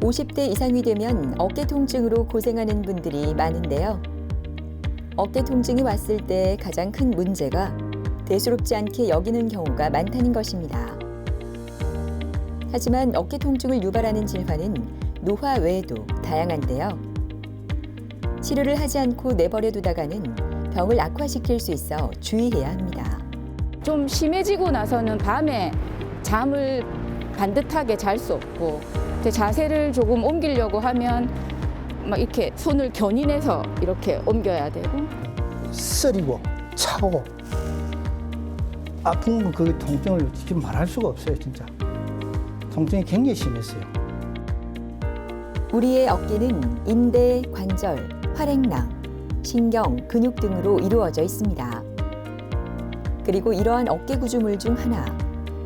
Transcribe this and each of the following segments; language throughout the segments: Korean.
50대 이상이 되면 어깨 통증으로 고생하는 분들이 많은데요. 어깨 통증이 왔을 때 가장 큰 문제가 대수롭지 않게 여기는 경우가 많다는 것입니다. 하지만 어깨 통증을 유발하는 질환은 노화 외에도 다양한데요. 치료를 하지 않고 내버려 두다가는 병을 악화시킬 수 있어 주의해야 합니다. 좀 심해지고 나서는 밤에 잠을 반듯하게 잘 수 없고 제 자세를 조금 옮기려고 하면 막 이렇게 손을 견인해서 이렇게 옮겨야 되고. 쓰리고 차고. 아픈 건 그 통증을 지금 말할 수가 없어요 진짜. 통증이 굉장히 심했어요. 우리의 어깨는 인대, 관절, 활액낭, 신경, 근육 등으로 이루어져 있습니다. 그리고 이러한 어깨 구조물 중 하나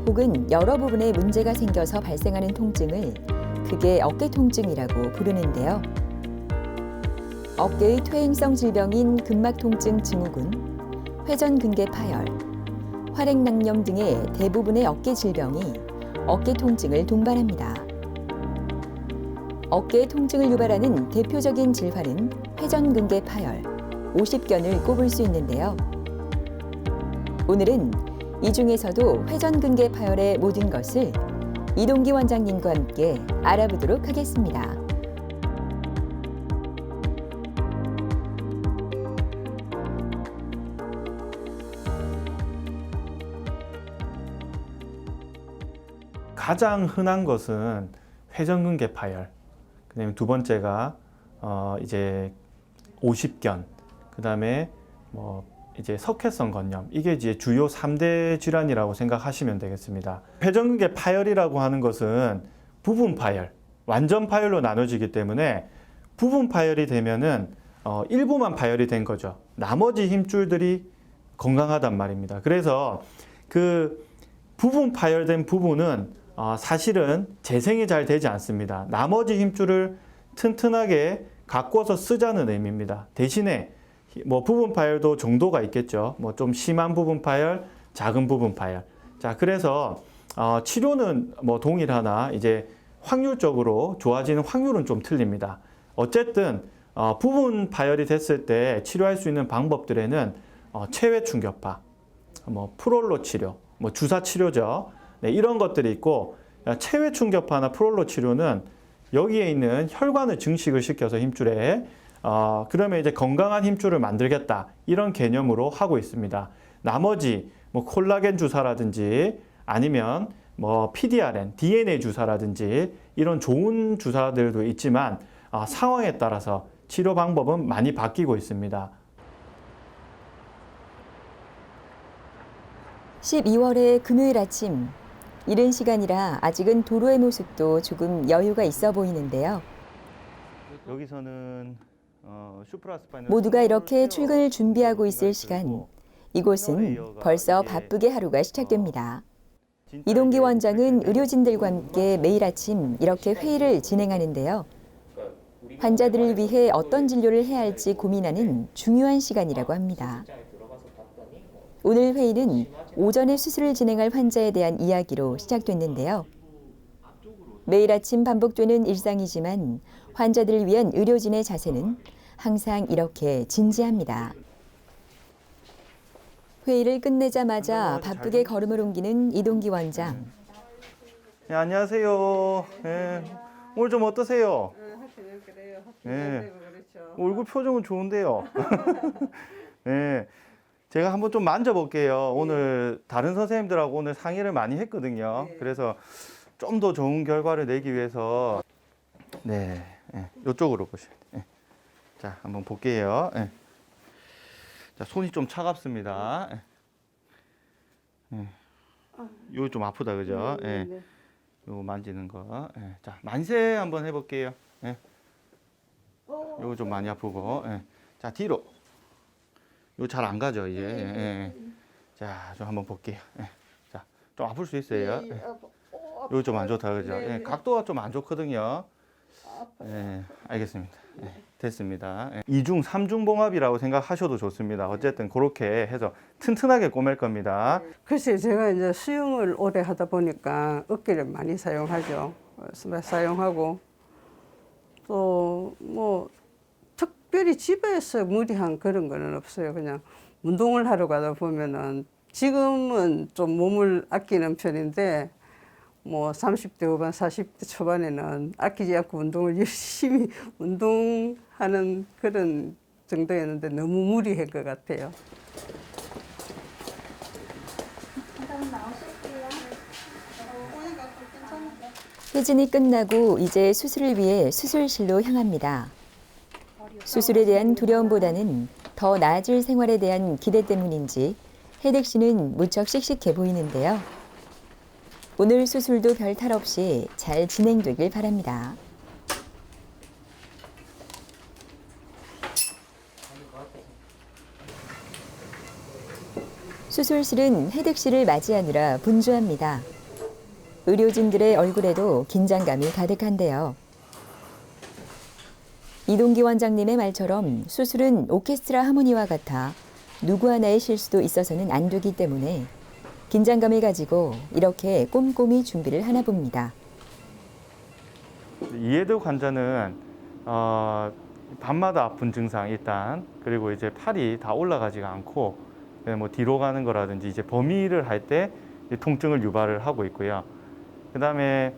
혹은 여러 부분에 문제가 생겨서 발생하는 통증을 그게 어깨 통증이라고 부르는데요. 어깨의 퇴행성 질병인 근막 통증 증후군, 회전근개 파열, 활액낭염 등의 대부분의 어깨 질병이 어깨 통증을 동반합니다. 어깨 통증을 유발하는 대표적인 질환은 회전근개 파열, 오십견을 꼽을 수 있는데요. 오늘은 이 중에서도 회전근개 파열의 모든 것을 이동기 원장님과 함께 알아보도록 하겠습니다. 가장 흔한 것은 회전근개 파열. 그다음에 두 번째가 어 이제 오십견. 그다음에 뭐 이제 석회성 건염. 이게 이제 주요 3대 질환이라고 생각하시면 되겠습니다. 회전근개 파열이라고 하는 것은 부분 파열, 완전 파열로 나눠지기 때문에 부분 파열이 되면은 어 일부만 파열이 된 거죠. 나머지 힘줄들이 건강하단 말입니다. 그래서 그 부분 파열된 부분은 어, 사실은 재생이 잘 되지 않습니다. 나머지 힘줄을 튼튼하게 가꿔서 쓰자는 의미입니다. 대신에 뭐 부분 파열도 정도가 있겠죠. 뭐 좀 심한 부분 파열, 작은 부분 파열. 자, 그래서 어, 치료는 뭐 동일하나 이제 확률적으로 좋아지는 확률은 좀 틀립니다. 어쨌든 어, 부분 파열이 됐을 때 치료할 수 있는 방법들에는 어, 체외 충격파, 뭐 프롤로 치료, 뭐 주사 치료죠. 네, 이런 것들이 있고 체외 충격파나 프롤로 치료는 여기에 있는 혈관을 증식을 시켜서 힘줄에 어, 그러면 이제 건강한 힘줄을 만들겠다 이런 개념으로 하고 있습니다. 나머지 뭐 콜라겐 주사라든지 아니면 뭐 PDRN, DNA 주사라든지 이런 좋은 주사들도 있지만 어, 상황에 따라서 치료 방법은 많이 바뀌고 있습니다. 12월의 금요일 아침 이른 시간이라 아직은 도로의 모습도 조금 여유가 있어 보이는데요. 여기서는 모두가 이렇게 출근을 준비하고 있을 시간 이곳은 벌써 바쁘게 하루가 시작됩니다. 이동기 원장은 의료진들과 함께 매일 아침 이렇게 회의를 진행하는데요. 환자들을 위해 어떤 진료를 해야 할지 고민하는 중요한 시간이라고 합니다. 오늘 회의는 오전에 수술을 진행할 환자에 대한 이야기로 시작됐는데요. 매일 아침 반복되는 일상이지만 환자들을 위한 의료진의 자세는 항상 이렇게 진지합니다. 회의를 끝내자마자 바쁘게 걸음을 옮기는 이동기 원장. 네, 안녕하세요. 예, 오늘 좀 어떠세요? 네. 얼굴 표정은 좋은데요. 네, 제가 한번 좀 만져볼게요. 오늘 다른 선생님들하고 오늘 상의를 많이 했거든요. 네. 그래서 좀 더 좋은 결과를 내기 위해서 네, 예, 이쪽으로 보시면 돼요. 예. 자, 한번 볼게요. 예. 자, 손이 좀 차갑습니다. 예. 예. 요거 좀 아프다, 그죠? 예. 네. 요거 만지는 거. 예. 자, 만세 한번 해볼게요. 예. 어, 요거 좀 많이 아프고. 예. 자, 뒤로. 요거 잘안 가죠, 이제. 네, 예, 예. 자, 좀 한번 볼게요. 예. 자, 좀 아플 수 있어요. 예. 요거 좀 안 좋다, 그죠? 네, 예. 네. 각도가 좀 안 좋거든요. 예, 알겠습니다. 예, 됐습니다. 예. 이중, 삼중 봉합이라고 생각하셔도 좋습니다. 어쨌든 그렇게 해서 튼튼하게 꼬맬 겁니다. 글쎄 제가 이제 수영을 오래 하다 보니까 어깨를 많이 사용하죠. 어, 사용하고 또 뭐 특별히 집에서 무리한 그런 거는 없어요. 그냥 운동을 하러 가다 보면은 지금은 좀 몸을 아끼는 편인데 뭐 30대 후반, 40대 초반에는 아끼지 않고 운동을 열심히 운동하는 그런 정도였는데 너무 무리한 것 같아요. 회진이 끝나고 이제 수술을 위해 수술실로 향합니다. 수술에 대한 두려움보다는 더 나아질 생활에 대한 기대 때문인지 혜득 씨는 무척 씩씩해 보이는데요. 오늘 수술도 별 탈 없이 잘 진행되길 바랍니다. 수술실은 혜득 씨를 맞이하느라 분주합니다. 의료진들의 얼굴에도 긴장감이 가득한데요. 이동기 원장님의 말처럼 수술은 오케스트라 하모니와 같아 누구 하나의 실수도 있어서는 안 되기 때문에 긴장감을 가지고 이렇게 꼼꼼히 준비를 하나 봅니다. 이해도 환자는 어, 밤마다 아픈 증상 일단 그리고 이제 팔이 다 올라가지가 않고 그냥 뭐 뒤로 가는 거라든지 이제 범위를 할 때 통증을 유발을 하고 있고요. 그다음에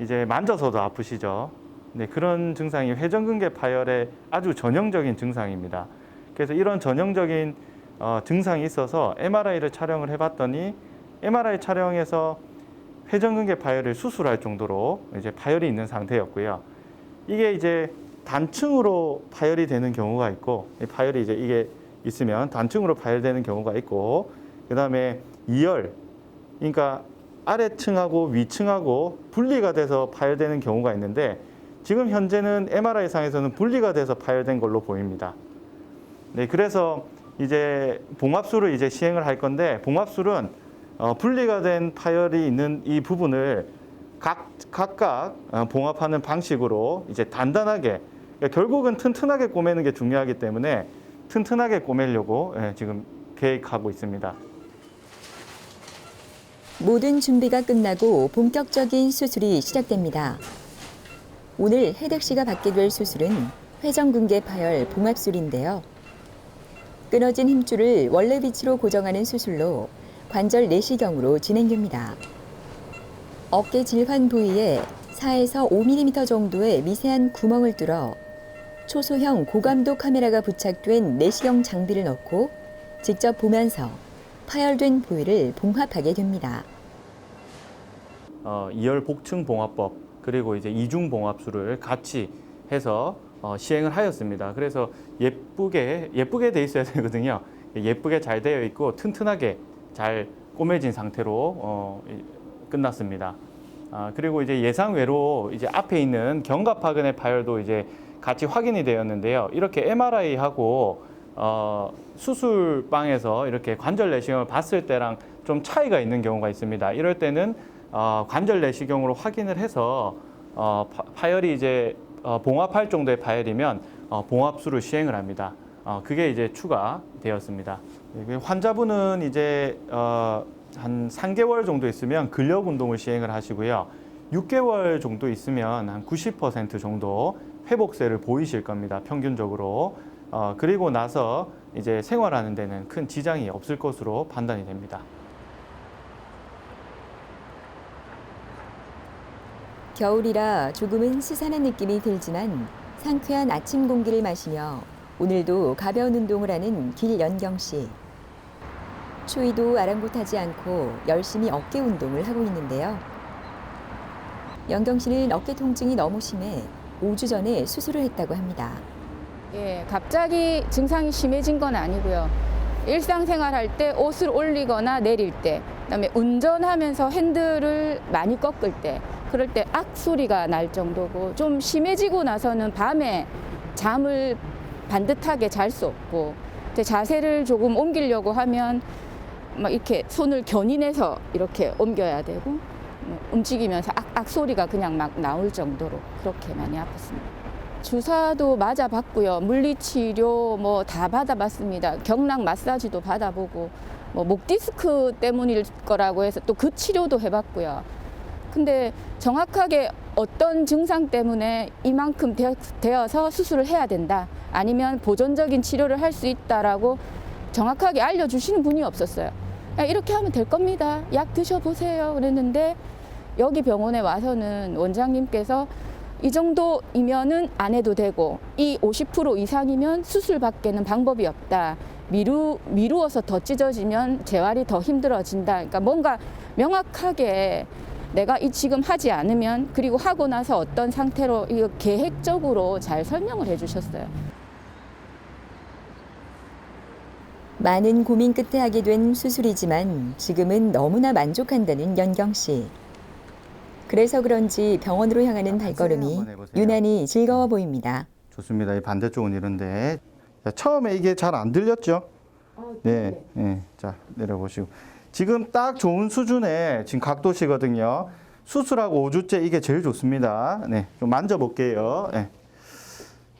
이제 만져서도 아프시죠. 네, 그런 증상이 회전근개 파열의 아주 전형적인 증상입니다. 그래서 이런 전형적인 어, 증상이 있어서 MRI를 촬영을 해봤더니 MRI 촬영에서 회전근개 파열을 수술할 정도로 이제 파열이 있는 상태였고요. 이게 이제 단층으로 파열이 되는 경우가 있고 이 파열이 이제 이게 있으면 단층으로 파열되는 경우가 있고 그다음에 이열 그러니까 아래층하고 위층하고 분리가 돼서 파열되는 경우가 있는데 지금 현재는 MRI 상에서는 분리가 돼서 파열된 걸로 보입니다. 네, 그래서 이제 봉합술을 이제 시행을 할 건데 봉합술은 어, 분리가 된 파열이 있는 이 부분을 각 각각 어, 봉합하는 방식으로 이제 단단하게 그러니까 결국은 튼튼하게 꼬매는 게 중요하기 때문에 튼튼하게 꼬매려고 예, 지금 계획하고 있습니다. 모든 준비가 끝나고 본격적인 수술이 시작됩니다. 오늘 혜득 씨가 받게 될 수술은 회전근개 파열 봉합술인데요. 끊어진 힘줄을 원래 위치로 고정하는 수술로 관절 내시경으로 진행됩니다. 어깨 질환 부위에 4에서 5mm 정도의 미세한 구멍을 뚫어 초소형 고감도 카메라가 부착된 내시경 장비를 넣고 직접 보면서 파열된 부위를 봉합하게 됩니다. 어, 이열 복층 봉합법 그리고 이제 이중 봉합술을 같이 해서 어, 시행을 하였습니다. 그래서 예쁘게 예쁘게 돼 있어야 되거든요. 예쁘게 잘 되어 있고 튼튼하게 잘 꼬매진 상태로 어, 이- 끝났습니다. 아, 그리고 이제 예상 외로 이제 앞에 있는 견갑하근의 파열도 이제 같이 확인이 되었는데요. 이렇게 MRI하고 어, 수술방에서 이렇게 관절 내시경을 봤을 때랑 좀 차이가 있는 경우가 있습니다. 이럴 때는 어, 관절 내시경으로 확인을 해서 어, 파, 파열이 이제 어, 봉합할 정도의 파열이면 어, 봉합술을 시행을 합니다. 어, 그게 이제 추가되었습니다. 네, 환자분은 이제 어, 한 3개월 정도 있으면 근력 운동을 시행을 하시고요. 6개월 정도 있으면 한 90% 정도 회복세를 보이실 겁니다. 평균적으로. 어, 그리고 나서 이제 생활하는 데는 큰 지장이 없을 것으로 판단이 됩니다. 겨울이라 조금은 스산한 느낌이 들지만 상쾌한 아침 공기를 마시며 오늘도 가벼운 운동을 하는 길연경 씨. 추위도 아랑곳하지 않고 열심히 어깨 운동을 하고 있는데요. 연경 씨는 어깨 통증이 너무 심해 5주 전에 수술을 했다고 합니다. 예, 갑자기 증상이 심해진 건 아니고요. 일상생활 할 때 옷을 올리거나 내릴 때, 그다음에 운전하면서 핸들을 많이 꺾을 때, 그럴 때 악 소리가 날 정도고 좀 심해지고 나서는 밤에 잠을 반듯하게 잘 수 없고 제 자세를 조금 옮기려고 하면 막 이렇게 손을 견인해서 이렇게 옮겨야 되고 뭐 움직이면서 악, 악 소리가 그냥 막 나올 정도로 그렇게 많이 아팠습니다. 주사도 맞아봤고요. 물리치료 뭐 다 받아봤습니다. 경락 마사지도 받아보고 뭐 목 디스크 때문일 거라고 해서 또 그 치료도 해봤고요. 근데 정확하게 어떤 증상 때문에 이만큼 되어- 되어서 수술을 해야 된다. 아니면 보존적인 치료를 할 수 있다라고 정확하게 알려주시는 분이 없었어요. 야, 이렇게 하면 될 겁니다. 약 드셔보세요. 그랬는데 여기 병원에 와서는 원장님께서 이 정도이면은 안 해도 되고 이 50% 이상이면 수술밖에는 방법이 없다. 미루 미루어서 더 찢어지면 재활이 더 힘들어진다. 그러니까 뭔가 명확하게 내가 이 지금 하지 않으면 그리고 하고 나서 어떤 상태로 이거 계획적으로 잘 설명을 해주셨어요. 많은 고민 끝에 하게 된 수술이지만 지금은 너무나 만족한다는 연경 씨. 그래서 그런지 병원으로 향하는 발걸음이 한번 해보세요. 유난히 즐거워 보입니다. 좋습니다. 이 반대쪽은 이런데 자, 처음에 이게 잘 안 들렸죠? 네, 네. 자 내려보시고 지금 딱 좋은 수준의 지금 각도시거든요. 수술하고 5주째 이게 제일 좋습니다. 네, 좀 만져볼게요. 네.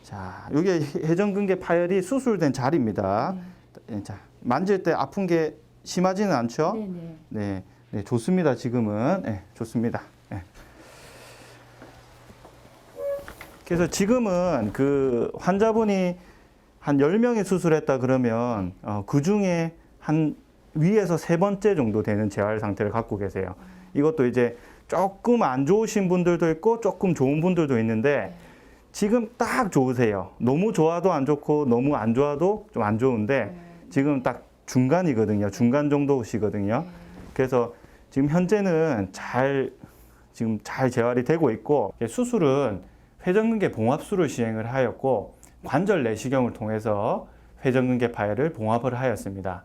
자, 이게 회전근개 파열이 수술된 자리입니다. 네, 자, 만질 때 아픈 게 심하지는 않죠? 네, 네, 좋습니다. 지금은 네, 좋습니다. 네. 그래서 지금은 그 환자분이 한 10명이 수술했다 그러면 어, 그 중에 한 위에서 세 번째 정도 되는 재활 상태를 갖고 계세요. 이것도 이제 조금 안 좋으신 분들도 있고 조금 좋은 분들도 있는데 지금 딱 좋으세요. 너무 좋아도 안 좋고 너무 안 좋아도 좀 안 좋은데 지금 딱 중간이거든요. 중간 정도시거든요. 그래서 지금 현재는 잘 지금 잘 재활이 되고 있고 수술은 회전근개 봉합술을 시행을 하였고 관절 내시경을 통해서 회전근개 파열을 봉합을 하였습니다.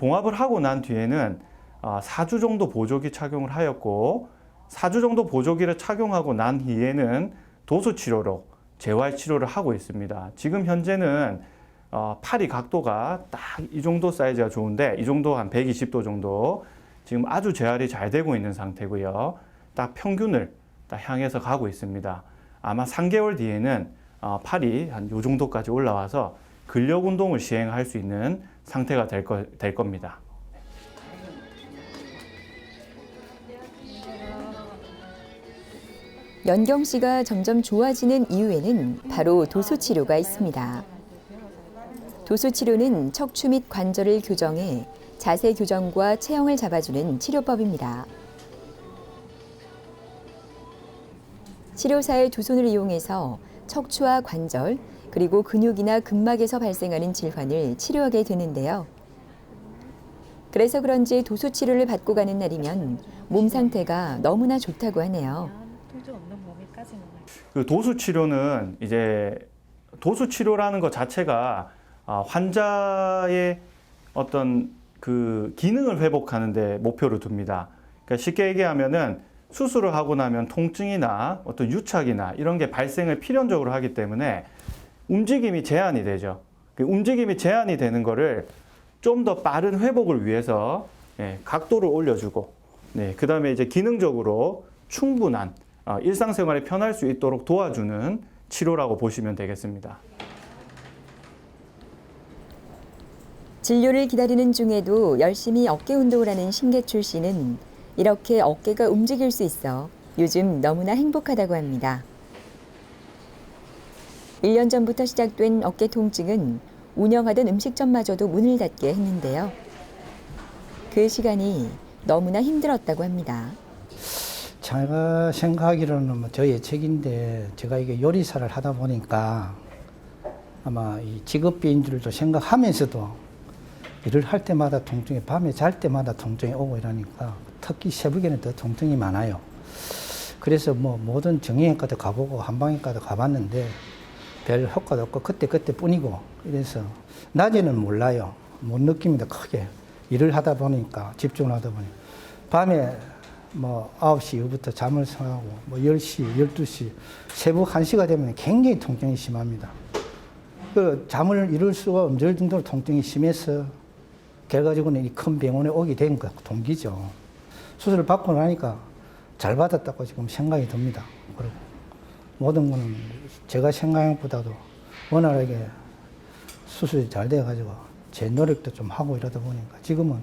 봉합을 하고 난 뒤에는 어, 4주 정도 보조기 착용을 하였고 4주 정도 보조기를 착용하고 난 뒤에는 도수 치료로 재활 치료를 하고 있습니다. 지금 현재는 어, 팔이 각도가 딱 이 정도 사이즈가 좋은데 이 정도 한 120도 정도 지금 아주 재활이 잘 되고 있는 상태고요. 딱 평균을 딱 향해서 가고 있습니다. 아마 3개월 뒤에는 어, 팔이 한 요 정도까지 올라와서 근력 운동을 시행할 수 있는 상태가 될, 거, 될 겁니다. 연경 씨가 점점 좋아지는 이유에는 바로 도수 치료가 있습니다. 도수 치료는 척추 및 관절을 교정해 자세 교정과 체형을 잡아주는 치료법입니다. 치료사의 두 손을 이용해서 척추와 관절 그리고 근육이나 근막에서 발생하는 질환을 치료하게 되는데요. 그래서 그런지 도수 치료를 받고 가는 날이면 몸 상태가 너무나 좋다고 하네요. 그 도수 치료는 이제 도수 치료라는 것 자체가 아, 환자의 어떤 그 기능을 회복하는데 목표를 둡니다. 그러니까 쉽게 얘기하면은 수술을 하고 나면 통증이나 어떤 유착이나 이런 게 발생을 필연적으로 하기 때문에 움직임이 제한이 되죠. 그 움직임이 제한이 되는 거를 좀 더 빠른 회복을 위해서 예, 각도를 올려주고, 네, 그 다음에 이제 기능적으로 충분한 어, 일상생활에 편할 수 있도록 도와주는 치료라고 보시면 되겠습니다. 진료를 기다리는 중에도 열심히 어깨 운동을 하는 신계출 씨는 이렇게 어깨가 움직일 수 있어 요즘 너무나 행복하다고 합니다. 1년 전부터 시작된 어깨 통증은 운영하던 음식점마저도 문을 닫게 했는데요. 그 시간이 너무나 힘들었다고 합니다. 제가 생각하기로는 뭐저 예측인데 제가 이게 요리사를 하다 보니까 아마 이 직업비인 줄도 생각하면서도 일을 할 때마다 통증이 밤에 잘 때마다 통증이 오고 이러니까 특히 새벽에는 더 통증이 많아요. 그래서 뭐 모든 정형외과도 가보고 한방외과도 가봤는데 별 효과도 없고 그때 그때 뿐이고 그래서 낮에는 몰라요. 못 느낍니다 크게 일을 하다 보니까 집중을 하다 보니 밤에 뭐 9시 이후부터 잠을 자고 뭐 10시, 12시, 새벽 1시가 되면 굉장히 통증이 심합니다. 그 잠을 이룰 수가 없을 정도로 통증이 심해서 그래가지고는 이 큰 병원에 오게 된 거, 동기죠. 수술을 받고 나니까 잘 받았다고 지금 생각이 듭니다. 그리고 모든 거는 제가 생각한 것보다도 원활하게 수술이 잘 돼가지고 제 노력도 좀 하고 이러다 보니까 지금은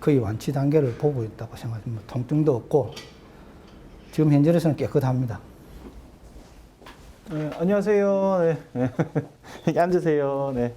거의 완치 단계를 보고 있다고 생각합니다. 통증도 없고 지금 현재로서는 깨끗합니다. 네, 안녕하세요. 네. 네. 앉으세요. 네.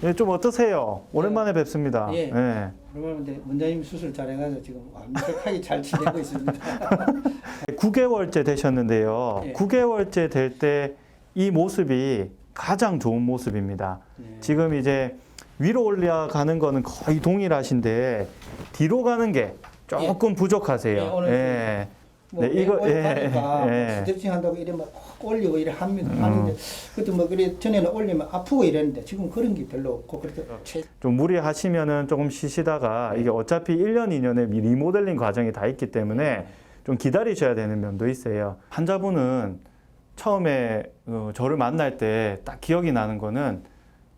네, 좀 어떠세요? 오랜만에 뵙습니다. 예. 네. 그러면 이제 원장님 수술 잘해가지고 지금 완벽하게 잘 지내고 있습니다. 9개월째 되셨는데요. 예. 9개월째 될 때 이 모습이 가장 좋은 모습입니다. 네. 지금 이제 위로 올라가는 거는 거의 동일하신데 뒤로 가는 게 조금 부족하세요. 예, 오늘 예. 뭐 네, 이거 이거 예, 예, 예. 스트레칭 한다고 이래 막 올리고 이래 합니다. 음. 하는데 그때 뭐 그래 전에는 올리면 아프고 이랬는데 지금 그런 게 별로 없고 그래서 최 좀 무리하시면은 조금 쉬시다가 이게 어차피 1년, 2년의 리모델링 과정이 다 있기 때문에 좀 기다리셔야 되는 면도 있어요. 환자분은 처음에 어, 저를 만날 때 딱 기억이 나는 거는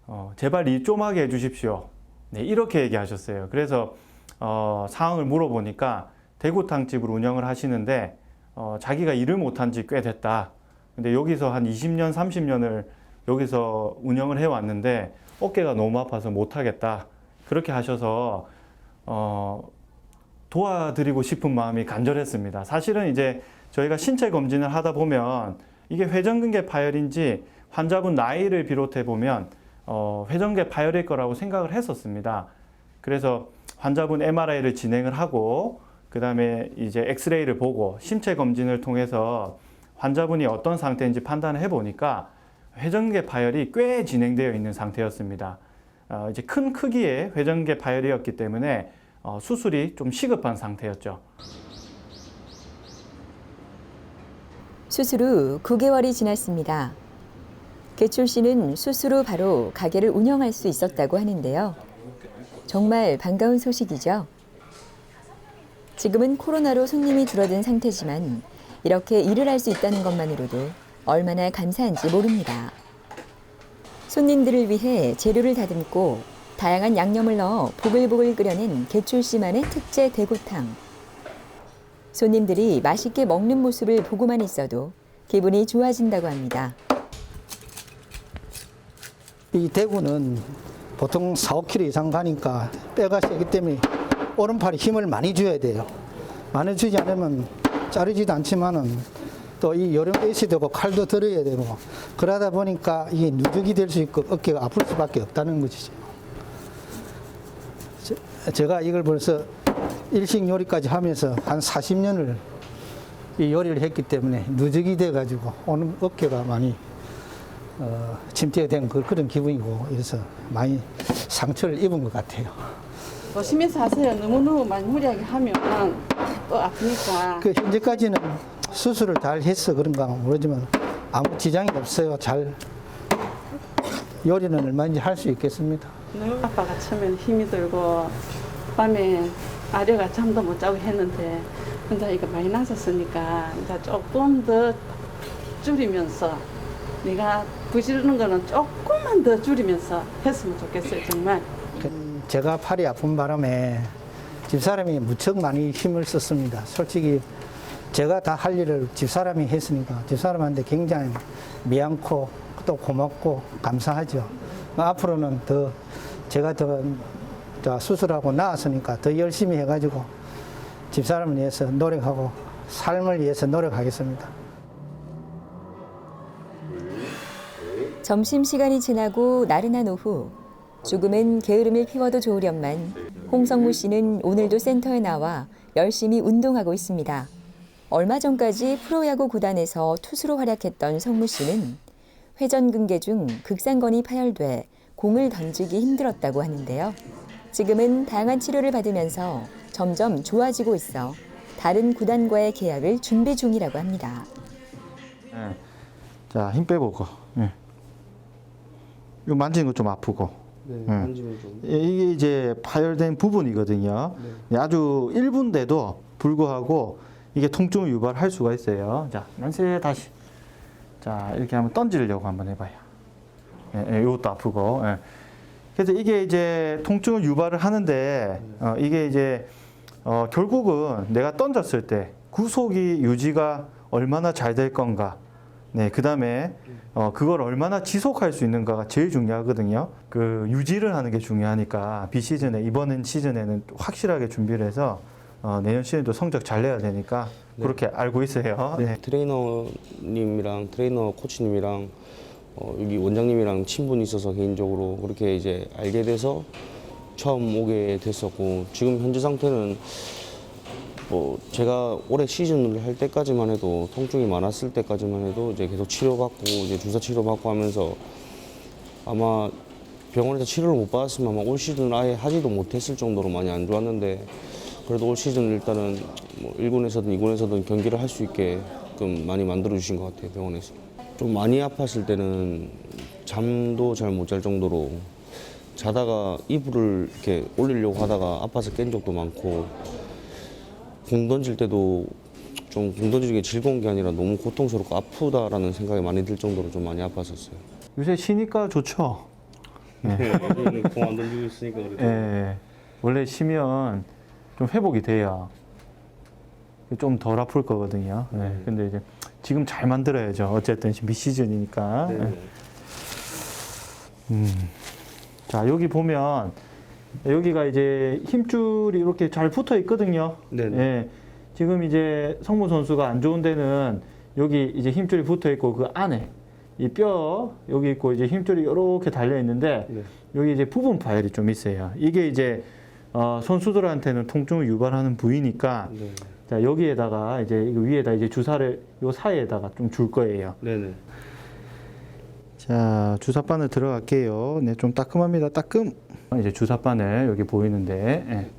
어, 제발 일 좀 하게 해주십시오. 네, 이렇게 얘기하셨어요. 그래서 어, 상황을 물어보니까 대구탕집을 운영을 하시는데 어, 자기가 일을 못한 지 꽤 됐다. 근데 여기서 한 20년, 30년을 여기서 운영을 해왔는데 어깨가 너무 아파서 못하겠다. 그렇게 하셔서 어, 도와드리고 싶은 마음이 간절했습니다. 사실은 이제 저희가 신체 검진을 하다 보면 이게 회전근개 파열인지 환자분 나이를 비롯해 보면 어, 회전근개 파열일 거라고 생각을 했었습니다. 그래서 환자분 MRI를 진행을 하고 그 다음에 이제 엑스레이를 보고 신체 검진을 통해서 환자분이 어떤 상태인지 판단을 해보니까 회전근개 파열이 꽤 진행되어 있는 상태였습니다. 어, 이제 큰 크기의 회전근개 파열이었기 때문에 어, 수술이 좀 시급한 상태였죠. 수술 후 9개월이 지났습니다. 개출 씨는 수술 후 바로 가게를 운영할 수 있었다고 하는데요. 정말 반가운 소식이죠. 지금은 코로나로 손님이 줄어든 상태지만 이렇게 일을 할 수 있다는 것만으로도 얼마나 감사한지 모릅니다. 손님들을 위해 재료를 다듬고 다양한 양념을 넣어 보글보글 끓여낸 개출 씨만의 특제 대구탕. 손님들이 맛있게 먹는 모습을 보고만 있어도 기분이 좋아진다고 합니다. 이 대구는 보통 4, 5kg 이상 가니까 뼈가 세기 때문에 오른팔에 힘을 많이 줘야 돼요. 많이 주지 않으면 자르지도 않지만은 또 이 여름에 있어야 되고 칼도 들어야 되고 그러다 보니까 이게 누적이 될 수 있고 어깨가 아플 수밖에 없다는 것이죠. 저- 제가 이걸 벌써 일식 요리까지 하면서 한 40년을 이 요리를 했기 때문에 누적이 돼 가지고 오늘 어깨가 많이 어, 침체가 된 그- 그런 기분이고 이래서 많이 상처를 입은 것 같아요. 조심해서 하세요. 너무너무 많이 무리하게 하면 또 아프니까. 그 현재까지는 수술을 잘 해서 그런가 모르지만 아무 지장이 없어요. 잘 요리는 얼마든지 할 수 있겠습니다. 너무 아빠가 처음에는 힘이 들고 밤에 아려가 잠도 못 자고 했는데 혼자 이거 많이 나섰으니까 이제 조금 더 줄이면서 네가 부지르는 거는 조금만 더 줄이면서 했으면 좋겠어요 정말 그 제가 팔이 아픈 바람에 집사람이 무척 많이 힘을 썼습니다. 솔직히 제가 다 할 일을 집사람이 했으니까 집사람한테 굉장히 미안코 또 고맙고 감사하죠. 앞으로는 더 제가 더, 더 수술하고 나았으니까 더 열심히 해가지고 집사람을 위해서 노력하고 삶을 위해서 노력하겠습니다. 점심시간이 지나고 나른한 오후 조금은 게으름을 피워도 좋으련만 홍성무 씨는 오늘도 센터에 나와 열심히 운동하고 있습니다. 얼마 전까지 프로야구 구단에서 투수로 활약했던 성무 씨는 회전근개 중 극상건이 파열돼 공을 던지기 힘들었다고 하는데요. 지금은 다양한 치료를 받으면서 점점 좋아지고 있어 다른 구단과의 계약을 준비 중이라고 합니다. 예. 자, 힘 빼보고. 예. 이거 만지는 거 좀 아프고. 네, 만지면 좀. 이게 이제 파열된 부분이거든요. 예, 아주 1분대도 불구하고 이게 통증을 유발할 수가 있어요. 자, 만세 다시. 자, 이렇게 한번 던지려고 한번 해봐요. 예, 예, 이것도 아프고. 예. 그래서 이게 이제 통증을 유발을 하는데, 어, 이게 이제, 어, 결국은 내가 던졌을 때 구속이 유지가 얼마나 잘 될 건가. 네, 그 다음에, 어, 그걸 얼마나 지속할 수 있는가가 제일 중요하거든요. 그 유지를 하는 게 중요하니까 비시즌에, 이번 시즌에는 확실하게 준비를 해서 어, 내년 시즌도 성적 잘 내야 되니까 그렇게 알고 있어요. 네. 트레이너님이랑 트레이너 코치님이랑 어, 여기 원장님이랑 친분이 있어서 개인적으로 그렇게 이제 알게 돼서 처음 오게 됐었고 지금 현재 상태는 뭐 제가 올해 시즌을 할 때까지만 해도 통증이 많았을 때까지만 해도 이제 계속 치료받고 이제 주사 치료받고 하면서 아마 병원에서 치료를 못 받았으면 아마 올 시즌을 아예 하지도 못했을 정도로 많이 안 좋았는데 그래도 올 시즌 일단은 뭐 1군에서든 2군에서든 경기를 할 수 있게끔 많이 만들어 주신 것 같아요 병원에서. 좀 많이 아팠을 때는 잠도 잘 못 잘 정도로 자다가 이불을 이렇게 올리려고 하다가 아파서 깬 적도 많고 공 던질 때도 좀 공 던지는 게 즐거운 게 아니라 너무 고통스럽고 아프다라는 생각이 많이 들 정도로 좀 많이 아팠었어요. 요새 쉬니까 좋죠. 공안 던지고 있으니까 그래도 예. 원래 쉬면 좀 회복이 돼야 좀 덜 아플 거거든요. 예. 네. 근데 이제 지금 잘 만들어야죠. 어쨌든 지금 미시즌이니까. 네. 예. 음. 자 여기 보면 여기가 이제 힘줄이 이렇게 잘 붙어 있거든요. 네네. 예. 지금 이제 성무 선수가 안 좋은 데는 여기 이제 힘줄이 붙어 있고 그 안에 이 뼈 여기 있고 이제 힘줄이 이렇게 달려 있는데 네. 여기 이제 부분 파열이 좀 있어요. 이게 이제 어, 선수들한테는 통증을 유발하는 부위니까 네. 자 여기에다가 이제 위에다 이제 주사를 요 사이에다가 좀 줄 거예요. 네네. 자 주사바늘 들어갈게요. 네 좀 따끔합니다. 따끔. 이제 주사바늘 여기 보이는데 예.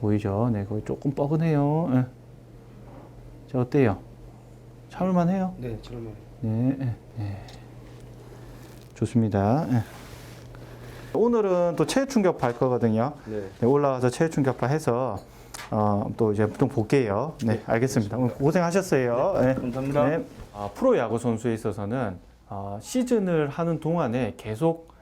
보이죠? 네 거기 조금 뻐근해요. 예. 자 어때요? 참을만 해요? 네, 정말. 네, 예, 예. 좋습니다. 예. 오늘은 또 체외 충격파 할 거거든요. 네. 네, 올라와서 체외 충격파 해서 어, 또 이제 좀 볼게요. 네, 알겠습니다. 오늘 고생하셨어요. 네. 감사합니다. 네. 아, 프로 야구 선수에 있어서는 어, 시즌을 하는 동안에 계속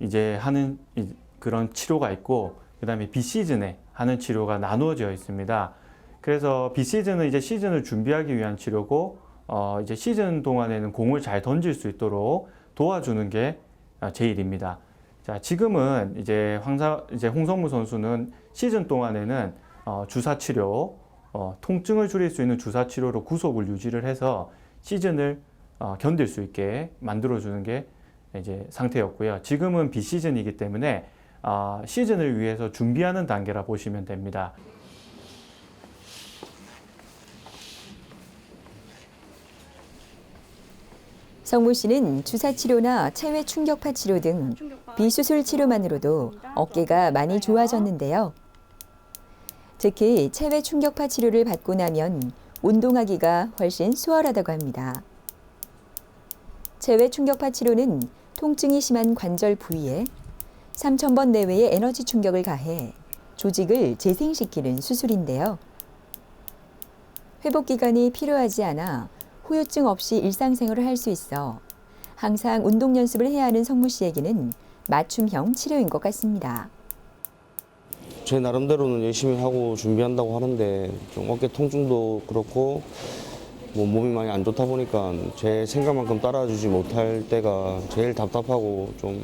이제 하는 이- 그런 치료가 있고 그 다음에 비시즌에 하는 치료가 나누어져 있습니다. 그래서 비시즌은 이제 시즌을 준비하기 위한 치료고 어, 이제 시즌 동안에는 공을 잘 던질 수 있도록 도와주는 게 아, 제 일입니다. 자, 지금은 이제 황사 이제 홍성무 선수는 시즌 동안에는 어, 주사 치료, 어, 통증을 줄일 수 있는 주사 치료로 구속을 유지를 해서 시즌을 어, 견딜 수 있게 만들어 주는 게 이제 상태였고요. 지금은 비시즌이기 때문에 아, 시즌을 위해서 준비하는 단계라 보시면 됩니다. 성무 씨는 주사 치료나 체외 충격파 치료 등 비수술 치료만으로도 어깨가 많이 좋아졌는데요. 특히 체외 충격파 치료를 받고 나면 운동하기가 훨씬 수월하다고 합니다. 체외 충격파 치료는 통증이 심한 관절 부위에 3,000번 내외의 에너지 충격을 가해 조직을 재생시키는 수술인데요. 회복 기간이 필요하지 않아 후유증 없이 일상생활을 할 수 있어 항상 운동 연습을 해야 하는 성무 씨에게는 맞춤형 치료인 것 같습니다. 제 나름대로는 열심히 하고 준비한다고 하는데 좀 어깨 통증도 그렇고 뭐 몸이 많이 안 좋다 보니까 제 생각만큼 따라주지 못할 때가 제일 답답하고 좀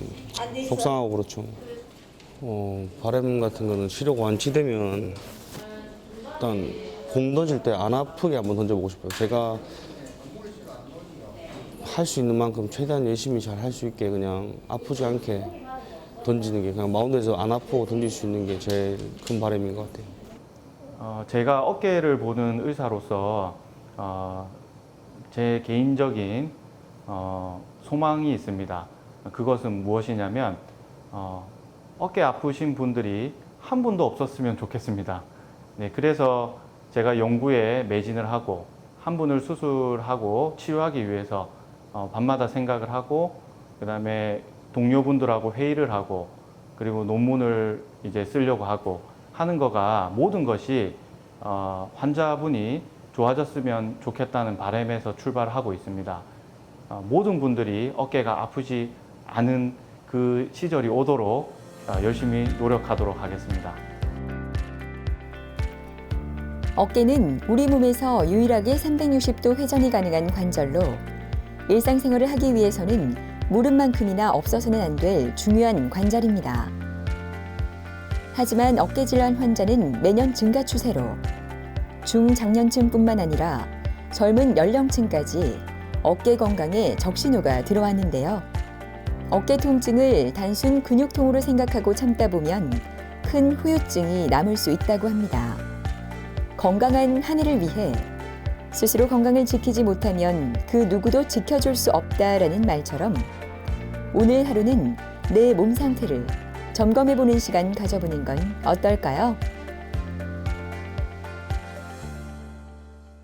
속상하고 그렇죠. 어, 바람 같은 거는 치료가 완치되면 일단 공 던질 때 안 아프게 한번 던져보고 싶어요. 제가 할 수 있는 만큼 최대한 열심히 잘 할 수 있게 그냥 아프지 않게 던지는 게 그냥 마운드에서 안 아프고 던질 수 있는 게 제일 큰 바람인 것 같아요. 어, 제가 어깨를 보는 의사로서 어, 제 개인적인 어, 소망이 있습니다. 그것은 무엇이냐면 어, 어깨 아프신 분들이 한 분도 없었으면 좋겠습니다. 네, 그래서 제가 연구에 매진을 하고 한 분을 수술하고 치료하기 위해서 어, 밤마다 생각을 하고 그 다음에 동료분들하고 회의를 하고 그리고 논문을 이제 쓰려고 하고 하는 거가 모든 것이 어, 환자분이 좋아졌으면 좋겠다는 바람에서 출발하고 있습니다. 어, 모든 분들이 어깨가 아프지 않은 그 시절이 오도록 어, 열심히 노력하도록 하겠습니다. 어깨는 우리 몸에서 유일하게 360도 회전이 가능한 관절로 일상생활을 하기 위해서는 무릎만큼이나 없어서는 안 될 중요한 관절입니다. 하지만 어깨 질환 환자는 매년 증가 추세로 중장년층뿐만 아니라 젊은 연령층까지 어깨 건강에 적신호가 들어왔는데요. 어깨 통증을 단순 근육통으로 생각하고 참다 보면 큰 후유증이 남을 수 있다고 합니다. 건강한 한의를 위해 스스로 건강을 지키지 못하면 그 누구도 지켜줄 수 없다라는 말처럼 오늘 하루는 내 몸 상태를 점검해 보는 시간 가져보는 건 어떨까요?